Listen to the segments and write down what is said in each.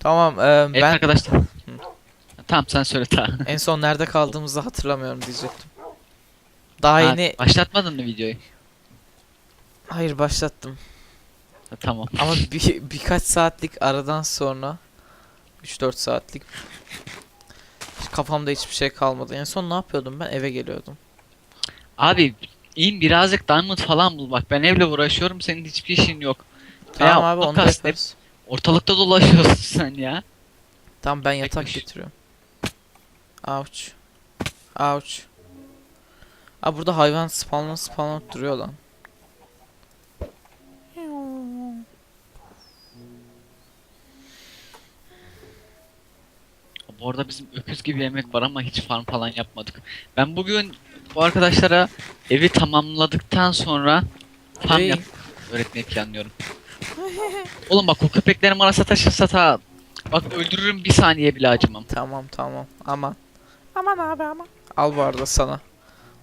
Tamam e, Evet ben arkadaşlar. Tamam sen söyle ta. en son nerede kaldığımızı hatırlamıyorum diyecektim. Daha Ha, yeni Başlatmadın mı videoyu? hayır başlattım. Ha, tamam. Ama bir, birkaç saatlik aradan sonra 3-4 saatlik kafamda hiçbir şey kalmadı. En son ne yapıyordum ben? Eve geliyordum. Abi in birazcık diamond falan bul bak ben evle uğraşıyorum senin hiçbir işin yok. Tamam abi onu da yaparız. Ortalıkta dolaşıyorsun sen ya. Tamam ben yatak Tekmiş. getiriyorum. Ouch. Ouch. Aa burada hayvan spawnla spawnla duruyor lan. Bu arada bizim öküz gibi yemek var ama hiç farm falan yapmadık. Ben bugün bu arkadaşlara evi tamamladıktan sonra farm Hey. yap öğretmeyi planlıyorum. Oğlum bak o köpeklerim arasa taşırsa ta bak öldürürüm bir saniye bile acımam. Tamam tamam aman. Aman abi aman. Al bu arada sana.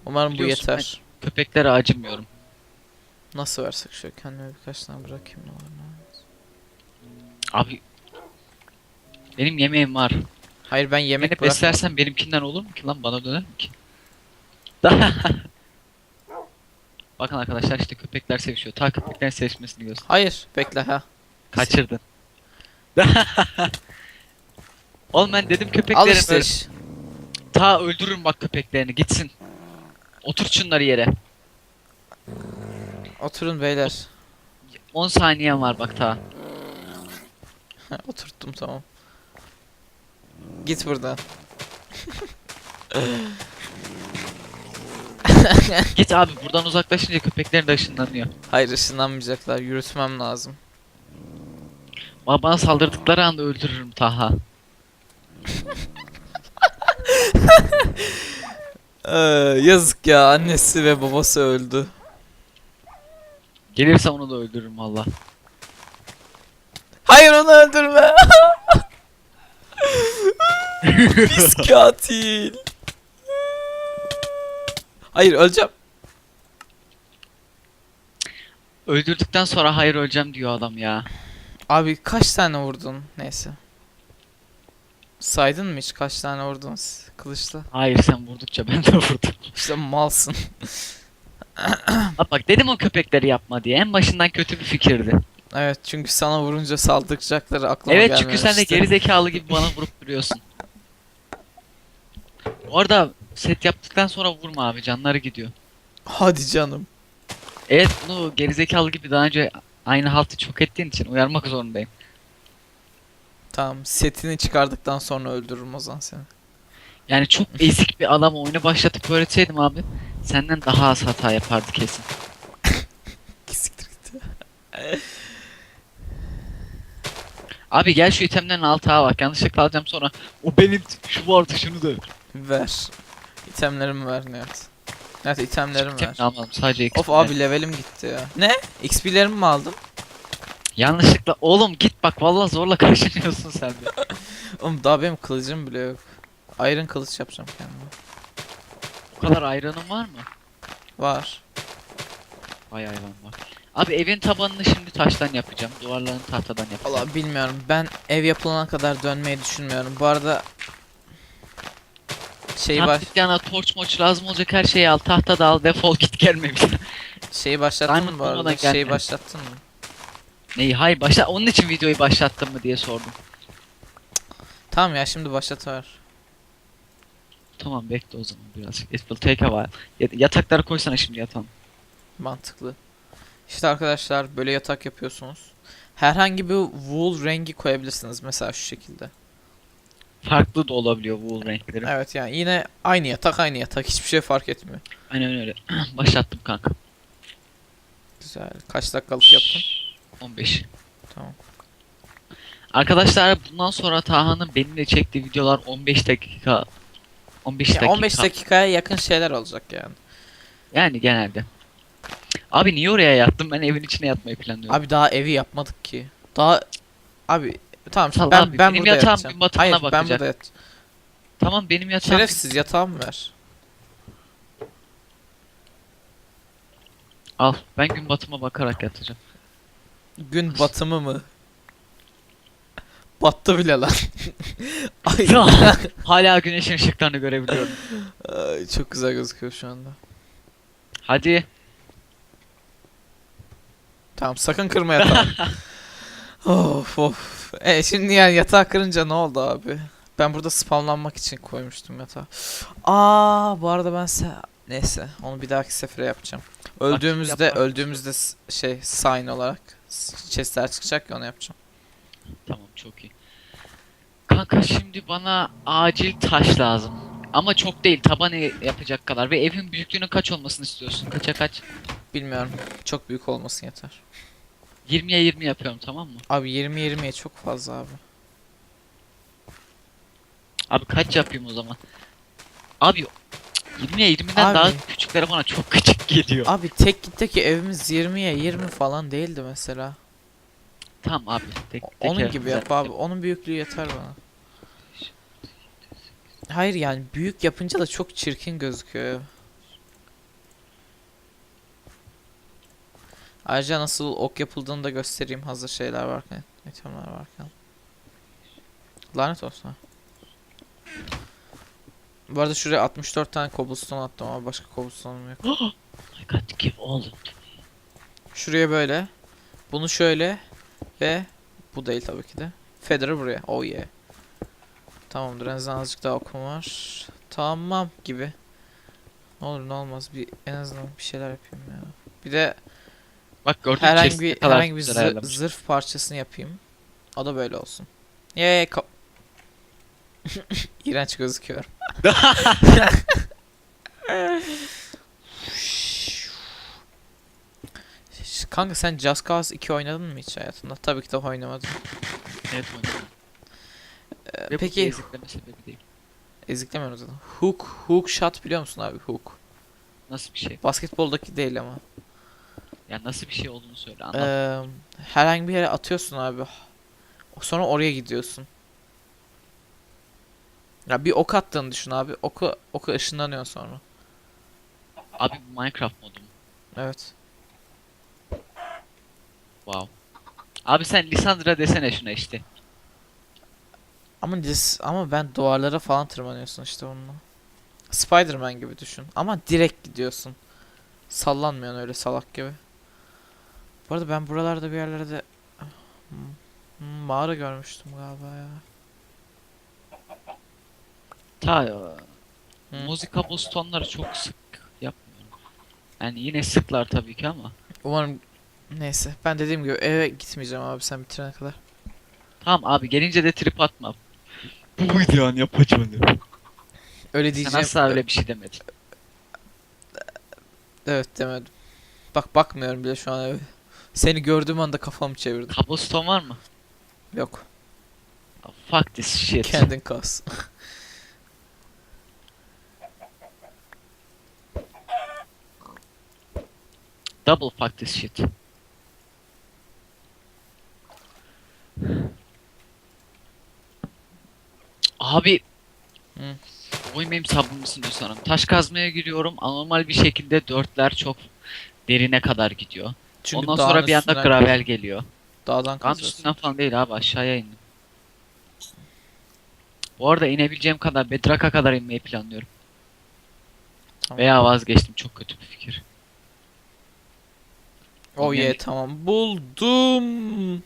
Umarım bu Biliyorsun yeter. Köpeklere acımıyorum. Nasıl versek şöyle kendime birkaç tane bırakayım ne olur ne. Abi benim yemeğim var. Hayır ben yemek Beni beslersen benimkinden olur mu ki lan bana döner mi ki? Bakın arkadaşlar işte köpekler sevişiyor. Ta köpeklerin sevişmesini göster. Hayır bekle ha. Kaçırdın. Oğlum ben dedim Al köpekleri işte. böyle- ta öldürürüm bak köpeklerini gitsin. Otur şunları yere. Oturun beyler. 10 saniyen var bak ta. Oturttum tamam. Git buradan. Git abi buradan uzaklaşınca köpeklerin de ışınlanıyor. Hayır ışınlanmayacaklar. Yürütmem lazım. Ama bana saldırdıkları anda öldürürüm Taha. Ee, yazık ya annesi ve babası öldü. Gelirse onu da öldürürüm valla. Hayır onu öldürme. Pis katil. Hayır öleceğim. Öldürdükten sonra hayır öleceğim diyor adam ya. Abi kaç tane vurdun? Neyse. Saydın mı hiç kaç tane vurdun kılıçla? Hayır sen vurdukça ben de vurdum. İşte malsın. Bak bak dedim o köpekleri yapma diye. En başından kötü bir fikirdi. evet çünkü sana vurunca saldıracakları aklıma evet çünkü sen de geri zekalı gibi bana vurup duruyorsun. Bu arada set yaptıktan sonra vurma abi canları gidiyor. Hadi canım. Evet bunu gerizekalı gibi daha önce aynı haltı çok ettiğin için uyarmak zorundayım. Tamam setini çıkardıktan sonra öldürürüm o zaman seni. Yani çok ezik bir adam oyunu başlatıp öğretseydim abi senden daha az hata yapardı kesin. Siktir git. Abi gel şu itemlerin altına bak yanlışlıkla alacağım sonra o benim şu vardı şunu da. Ver. İtemlerimi ver Nihat. Nihat itemlerimi ver. İtemini almadım sadece Of XP. abi levelim gitti ya. Ne? XP'lerimi mi aldın? Yanlışlıkla oğlum git bak vallahi zorla kaşınıyorsun sen de. Oğlum daha benim kılıcım bile yok. Iron kılıç yapacağım kendime. Bu kadar ayranın var mı? Var. Vay hayvan var. Abi evin tabanını şimdi taştan yapacağım. Duvarlarını tahtadan yapacağım. Valla bilmiyorum. Ben ev yapılana kadar dönmeyi düşünmüyorum. Bu arada şeyi baş yana torç moç lazım olacak her şeyi al. Tahta da al defol git gelme bir daha. şeyi başlattın Diamond mı bu arada? bulmadan Şeyi gelme. başlattın mı? Neyi hayır başla onun için videoyu başlattın mı diye sordum. Tamam ya şimdi başlatıver. Tamam bekle o zaman birazcık. It will take a while. Ya- Yatakları koysana şimdi yatağım. Mantıklı. İşte arkadaşlar böyle yatak yapıyorsunuz. Herhangi bir wool rengi koyabilirsiniz mesela şu şekilde. Farklı da olabiliyor bu renkleri. Evet yani yine aynı yatak aynı yatak hiçbir şey fark etmiyor. Aynen öyle. Başlattım kanka. Güzel. Kaç dakikalık yaptın? 15. Tamam. Arkadaşlar bundan sonra Taha'nın benimle çektiği videolar 15 dakika 15 Ya dakika. 15 dakikaya yakın şeyler olacak yani. Yani genelde. Abi niye oraya yattım? Ben evin içine yatmayı planlıyorum. Abi daha evi yapmadık ki. Daha abi tamam Sal ben ben benim burada yatağım yatacağım. gün batımına Hayır ben bakacak. burada yat. Tamam benim yatağım. Şerefsiz yatağımı ver. Al. Ben gün batıma bakarak yatacağım. Gün batımı mı? Battı bile lan. Ay, Hala güneşin ışıklarını görebiliyorum. Ay, çok güzel gözüküyor şu anda. Hadi. Tamam sakın kırma yatağı. of of. E şimdi yani yatağı kırınca ne oldu abi? Ben burada spamlanmak için koymuştum yatağı. Aa bu arada ben se- neyse onu bir dahaki sefere yapacağım. Öldüğümüzde yapar. öldüğümüzde şey sign olarak chestler çıkacak ya onu yapacağım. Tamam çok iyi. Kanka şimdi bana acil taş lazım. Ama çok değil taban e- yapacak kadar ve evin büyüklüğünün kaç olmasını istiyorsun? Kaça kaç? Bilmiyorum. Çok büyük olmasın yeter. 20'ye 20 yapıyorum tamam mı? Abi 20 20'ye çok fazla abi. Abi kaç yapayım o zaman? Abi 20'ye 20'den Abi. daha küçükleri bana çok küçük geliyor. Abi tek gitteki evimiz 20'ye 20 falan değildi mesela. Tamam abi. Tek, tek Onun gibi yap abi. Onun büyüklüğü yeter bana. Hayır yani büyük yapınca da çok çirkin gözüküyor ev. Ayrıca nasıl ok yapıldığını da göstereyim hazır şeyler varken, itemler varken. Lanet olsun. Bu arada şuraya 64 tane cobblestone attım ama başka cobblestone'um yok. I got to give all of. Şuraya böyle. Bunu şöyle ve bu değil tabii ki de. Feather'ı buraya. Oh yeah. Tamamdır. En azından azıcık daha okum var. Tamam gibi. Ne olur ne olmaz bir en azından bir şeyler yapayım ya. Bir de Bak gördün mü herhangi bir herhangi bir zı- ayarlamış. zırh parçasını yapayım. O da böyle olsun. Ye ka- İğrenç gözüküyor. Ş- Kanka sen Just Cause 2 oynadın mı hiç hayatında? Tabii ki de oynamadım. Evet oynadım. Ee, Ve peki ezikleme sebebi değil. eziklemiyorum zaten. Hook, hook shot biliyor musun abi? Hook. Nasıl bir şey? Basketboldaki değil ama. Ya nasıl bir şey olduğunu söyle anlat. Ee, herhangi bir yere atıyorsun abi. Sonra oraya gidiyorsun. Ya bir ok attığını düşün abi. Oku, oku ışınlanıyor sonra. Abi Minecraft modu mu? Evet. Wow. Abi sen Lisandra desene şuna işte. Ama dis, ama ben duvarlara falan tırmanıyorsun işte onunla. Spider-Man gibi düşün. Ama direkt gidiyorsun. Sallanmıyorsun öyle salak gibi. Bu arada ben buralarda bir yerlerde Hmm, hmm, mağara görmüştüm galiba ya. Ta ya. Hı. Müzik cobblestone'ları çok sık yapmıyorum. Yani yine sıklar tabii ki ama. Umarım neyse ben dediğim gibi eve gitmeyeceğim abi sen bitirene kadar. Tamam abi gelince de trip atma. Bu videonun yapacağını. Öyle Sen diyeceğim. asla öyle bir şey demedin. Evet demedim. Bak bakmıyorum bile şu an eve. Seni gördüğüm anda kafamı çevirdim. Cobblestone var mı? Yok. Fuck this shit. Kendin kas. Double fuck this shit. Abi Hı. Oyun benim sabrımı sanırım. Taş kazmaya giriyorum. Anormal bir şekilde dörtler çok derine kadar gidiyor. Çünkü Ondan sonra bir anda gravel geliyor. Dağdan Dağın kazıyorsun. üstünden falan değil abi aşağıya indim. Bu arada inebileceğim kadar Bedrock'a kadar inmeyi planlıyorum. Tamam. Veya vazgeçtim çok kötü bir fikir. Oh yeah Yani- tamam buldum.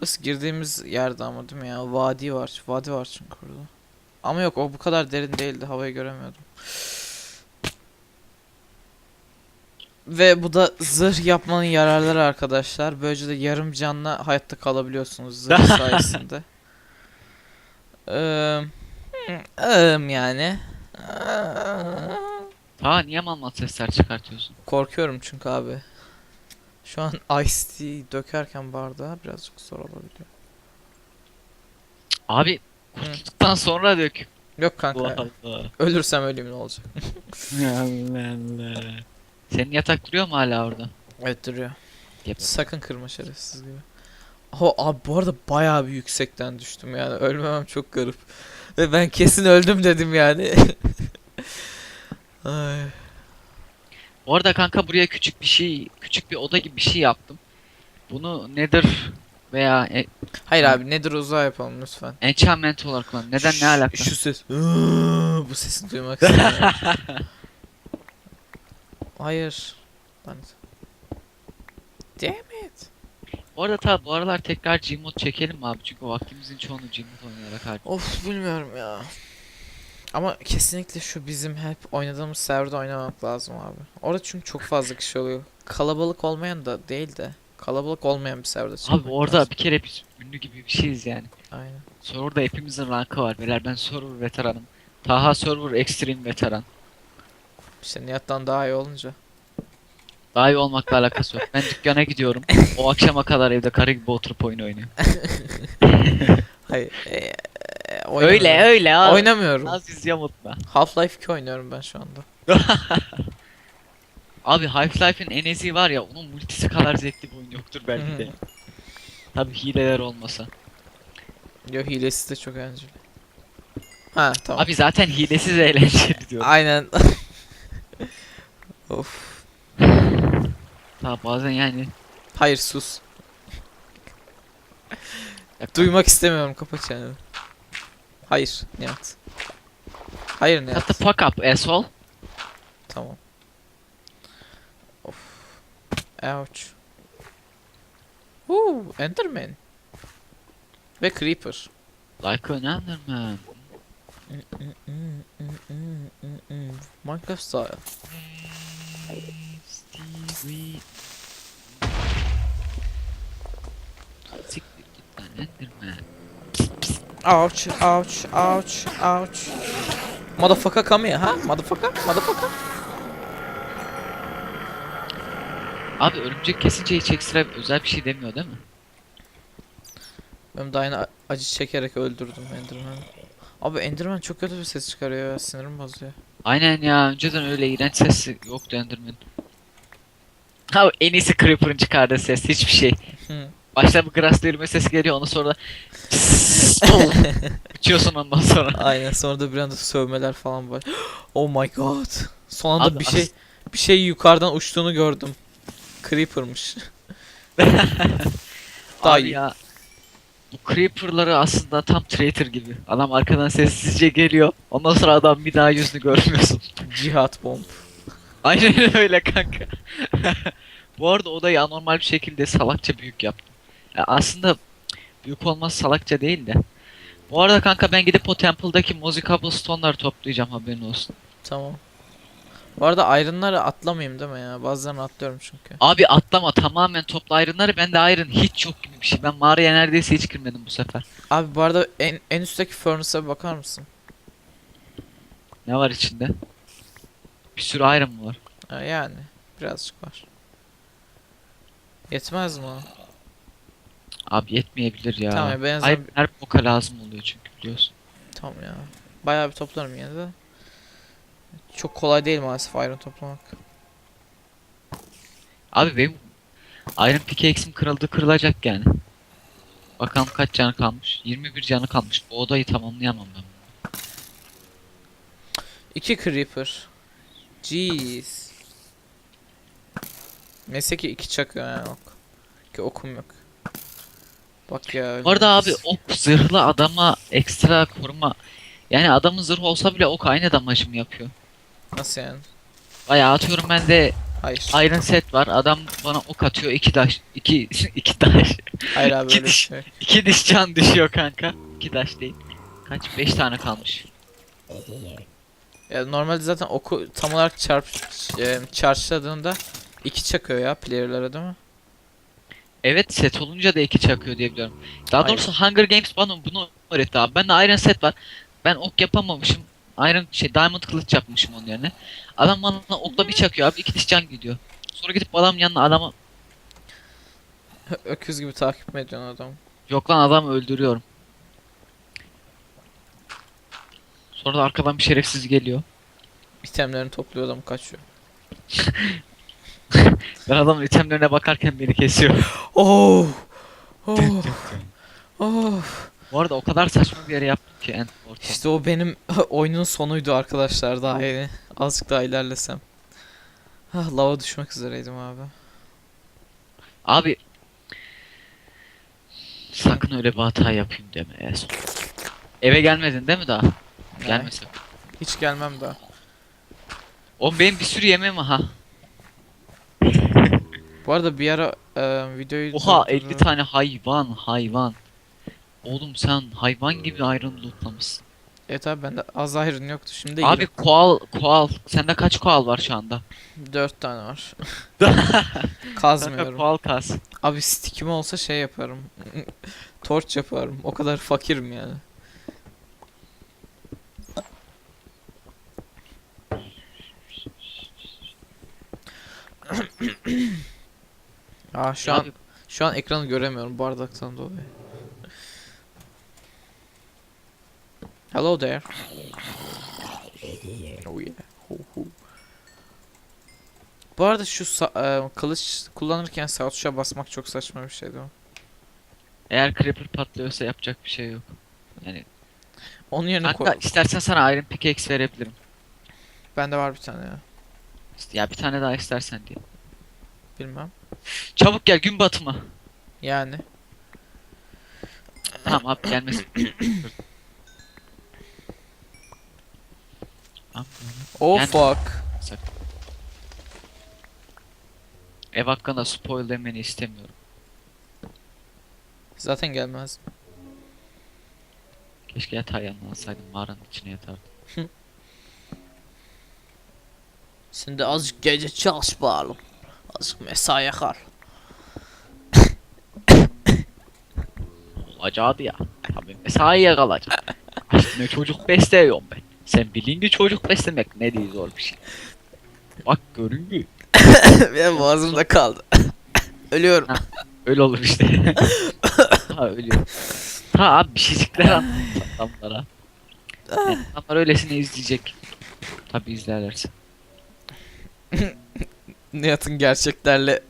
Burası girdiğimiz yerde ama değil mi ya? Vadi var. Vadi var çünkü orada. Ama yok o bu kadar derin değildi. Havayı göremiyordum. Ve bu da zırh yapmanın yararları arkadaşlar. Böylece de yarım canla hayatta kalabiliyorsunuz zırh sayesinde. Eee ım yani. Ta niye mal sesler çıkartıyorsun? Korkuyorum çünkü abi. Şu an Ice Tea dökerken bardağa birazcık zor olabiliyor. Abi kurtulduktan sonra dök. Yok kanka. Allah Allah. Ölürsem öleyim ne olacak? Allah Allah. Senin yatak duruyor mu hala orada? Evet duruyor. Yap. Sakın kırma şerefsiz gibi. Oh, abi bu arada bayağı bir yüksekten düştüm yani. Ölmemem çok garip. Ve ben kesin öldüm dedim yani. Ay. Bu arada kanka buraya küçük bir şey, küçük bir oda gibi bir şey yaptım. Bunu Nether veya e- Hayır abi nedir uzağa yapalım lütfen. enchantment olarak kullan. Neden ne alaka? Şu ses. Bu sesi duymak istemiyorum. Hayır. Lan. Damn it. Bu arada tabi bu aralar tekrar Gmod çekelim mi abi? Çünkü vaktimizin çoğunu Gmod oynayarak harcadık. Of bilmiyorum ya. Ama kesinlikle şu bizim hep oynadığımız serverda oynamak lazım abi. Orada çünkü çok fazla kişi oluyor. Kalabalık olmayan da değil de kalabalık olmayan bir serverda çıkmak Abi orada lazım. bir kere biz ünlü gibi bir şeyiz yani. Aynen. Server'da hepimizin rankı var. Beyler ben server veteranım. Taha server extreme veteran. İşte Nihat'tan daha iyi olunca. Daha iyi olmakla alakası yok. Ben dükkana gidiyorum. O akşama kadar evde karı gibi oturup oyun oynuyor. Hayır. E, e, öyle oynamıyorum. öyle abi. Oynamıyorum. Aziz yamutma. Half-Life 2 oynuyorum ben şu anda. Abi Half-Life'in en ezi var ya onun multisi kadar zevkli bir oyun yoktur belki de. Tabi hileler olmasa. Yo hilesi de çok eğlenceli. Ha tamam. Abi zaten hilesiz eğlenceli diyorum. Aynen. of. Ha bazen yani Hayır sus. Duymak istemiyorum kapat çeneni. Hayır Nihat. Hayır Shut Nihat. the fuck up asshole. Tamam. Of. Ouch. Woo, Enderman. Ve Creeper. Like an Enderman. Minecraft style. Stevie. Siktir git lan Enderman. Ouch, ouch, ouch, ouch. Motherfucker come here, ha? Motherfucker, motherfucker. Abi örümcek kesince hiç ekstra özel bir şey demiyor değil mi? Ben a- acı çekerek öldürdüm Enderman'ı. Abi Enderman çok kötü bir ses çıkarıyor ya, sinirim bozuyor. Aynen ya önceden öyle iğrenç sesi yoktu Enderman. Ha en iyisi Creeper'ın çıkardığı ses hiçbir şey. Başta bir grass yürüme sesi geliyor ondan sonra da Uçuyorsun ondan sonra. Aynen sonra da bir anda sövmeler falan var. Oh my god. Son anda Abi bir as- şey bir şey yukarıdan uçtuğunu gördüm. Creeper'mış. Daha Abi iyi. ya bu Creeper'ları aslında tam traitor gibi. Adam arkadan sessizce geliyor. Ondan sonra adam bir daha yüzünü görmüyorsun. Cihat bomb. Aynen öyle kanka. bu arada odayı anormal bir şekilde salakça büyük yaptım. Ya aslında büyük olmaz salakça değil de. Bu arada kanka ben gidip o temple'daki Mozi Cobblestone'ları toplayacağım haberin olsun. Tamam. Bu arada iron'ları atlamayayım değil mi ya? Bazılarını atlıyorum çünkü. Abi atlama tamamen topla iron'ları. Bende iron hiç yok gibi bir şey. Ben mağaraya neredeyse hiç girmedim bu sefer. Abi bu arada en, en üstteki furnace'a bir bakar mısın? Ne var içinde? Bir sürü iron mı var? Ha, yani birazcık var. Yetmez mi o? Abi yetmeyebilir ya. Tamam ya, ben Hayır her boka lazım oluyor çünkü biliyorsun. Tamam ya. Bayağı bir toplarım yine de. Çok kolay değil maalesef iron toplamak. Abi benim Iron Pickaxe'im kırıldı kırılacak yani. Bakalım kaç canı kalmış. 21 canı kalmış. O odayı tamamlayamam ben. İki creeper. Jeez. Neyse ki iki çakıyor yani ok. Ki okum yok. Bak ya. Bu arada abi ok zırhlı adama ekstra koruma. Yani adamın zırhı olsa bile ok aynı damajımı yapıyor. Nasıl yani? Bayağı atıyorum ben de Hayır. Iron set var. Adam bana ok atıyor. iki daş. iki iki daş. Hayır abi iki öyle bir diş. şey. iki diş can düşüyor kanka. İki daş değil. Kaç? Beş tane kalmış. Ya normalde zaten oku tam olarak çarp e, charge'ladığında iki çakıyor ya player'lara değil mi? Evet set olunca da iki çakıyor diye biliyorum. Daha Hayır. doğrusu Hunger Games bana bunu öğretti abi. Ben de Iron set var. Ben ok yapamamışım. Iron şey Diamond kılıç yapmışım onun yerine. Adam bana okla bir çakıyor abi iki diş can gidiyor. Sonra gidip adam yanına adamı Öküz gibi takip mi ediyorsun adamı? yok lan adamı öldürüyorum. Sonra da arkadan bir şerefsiz geliyor. İtemlerini topluyor adam kaçıyor. Ben adamın itemlerine bakarken beni kesiyor. Oh! Oh! oh! Bu arada o kadar saçma bir yere yaptım ki end portal. İşte o benim oyunun sonuydu arkadaşlar daha yeni. Azıcık daha ilerlesem. Ah lava düşmek üzereydim abi. Abi Sakın öyle bir hata yapayım deme. Eve gelmedin değil mi daha? Ne? Gelme sakın. Hiç gelmem daha. Oğlum benim bir sürü yemeğim ha. Bu arada bir ara e, videoyu Oha durdurup- 50 tane hayvan hayvan. Oğlum sen hayvan gibi ayrım lootlamışsın. Evet abi bende az iron yoktu. Şimdi Abi koal koal. Sende kaç koal var şu anda? 4 tane var. Kazmıyorum. koal kas. Abi stick'im olsa şey yaparım. Torch yaparım. O kadar fakirim yani. Aa şu an şu an ekranı göremiyorum bardaktan dolayı. Hello there. Oh yeah. Ho ho. Bu arada şu e, kılıç kullanırken sağ tuşa basmak çok saçma bir şey değil mi? eğer creeper patlıyorsa yapacak bir şey yok. Yani Onun yerine ko- istersen sana iron pickaxe verebilirim. bende var bir tane ya. Ya bir tane daha istersen diye. Bilmem. Çabuk gel gün batımı. Yani. Tamam abi gelmesin. Oh Yani- fuck. Ev hakkında spoil demeni istemiyorum. Zaten gelmez. Keşke yatağı yanına alsaydım mağaranın içine yatardım. Sen de azıcık gece çalış bakalım. Azıcık mesaiye kal. Olacaktı ya. Tabii mesaiye kalacak. ne çocuk besliyorum ben. Sen bilinci çocuk beslemek ne diye zor bir şey. Bak görünüyor. Benim boğazımda kaldı. Ölüyorum. Öyle olur işte. ha ölüyor. Ha abi bir şeycikler anlat adamlara. Yani adamlar öylesine izleyecek. Tabi izlerlerse. Nihat'ın gerçeklerle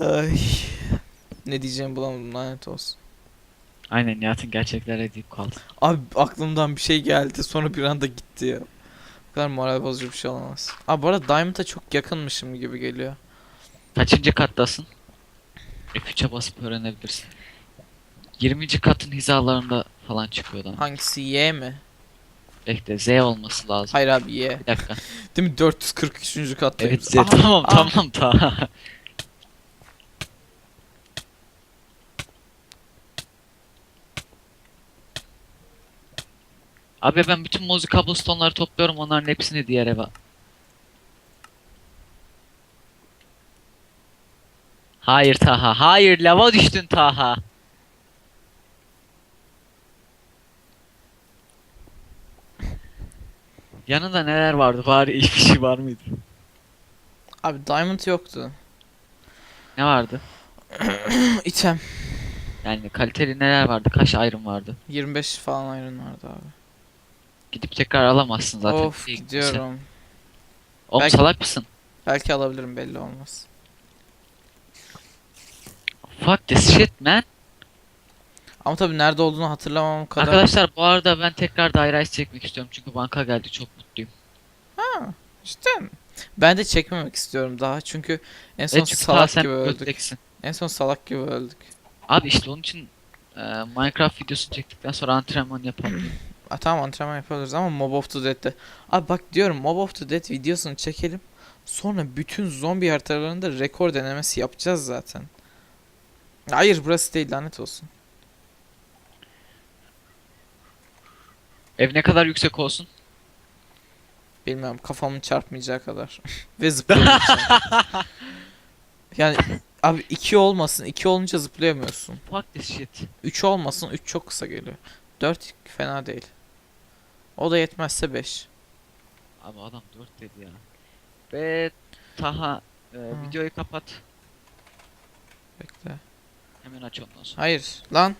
Ay. Ne diyeceğimi bulamadım lanet olsun. Aynen Nihat'ın gerçeklere deyip kaldı. Abi aklımdan bir şey geldi sonra bir anda gitti ya. Bu kadar moral bozucu bir şey olamaz. Abi bu arada Diamond'a çok yakınmışım gibi geliyor. Kaçıncı kattasın? F3'e basıp öğrenebilirsin. 20. katın hizalarında falan çıkıyor adam. Hangisi Y mi? Bekle Z olması lazım. Hayır abi Y. Bir dakika. Değil mi 443. kattayım. Evet Z Aha, tamam aha. tamam tamam. Abi ben bütün mozi cobblestone'ları topluyorum onların hepsini diğer eve. Hayır Taha, hayır lava düştün Taha. Yanında neler vardı? Bari iyi bir şey var mıydı? Abi Diamond yoktu. Ne vardı? İtem. Yani kaliteli neler vardı? Kaç ayrım vardı? 25 falan iron vardı abi. Gidip tekrar alamazsın zaten. of İyi, gidiyorum. Oğlum Belki- salak mısın? Belki alabilirim belli olmaz. Fuck this shit man. Ama tabii nerede olduğunu hatırlamam kadar. Arkadaşlar bu arada ben tekrar daire ice çekmek istiyorum çünkü banka geldi çok mutluyum. Cidden. Ben de çekmemek istiyorum daha çünkü en son çünkü salak gibi öldük. götleksin. En son salak gibi öldük. Abi işte onun için e, Minecraft videosu çektikten sonra antrenman yapalım. Ha, tamam antrenman yapıyoruz ama Mob of the Dead'de. Abi bak diyorum Mob of the Dead videosunu çekelim. Sonra bütün zombi haritalarında rekor denemesi yapacağız zaten. Hayır burası değil lanet olsun. Ev ne kadar yüksek olsun? Bilmiyorum kafamın çarpmayacağı kadar. Ve zıplayamayacağım. yani abi 2 olmasın. 2 olunca zıplayamıyorsun. Fuck this shit. 3 olmasın. 3 çok kısa geliyor. 4 fena değil. O da yetmezse 5. Abi adam 4 dedi ya. Ve Taha e, videoyu kapat. Bekle. Hemen aç ondan sonra. Hayır lan.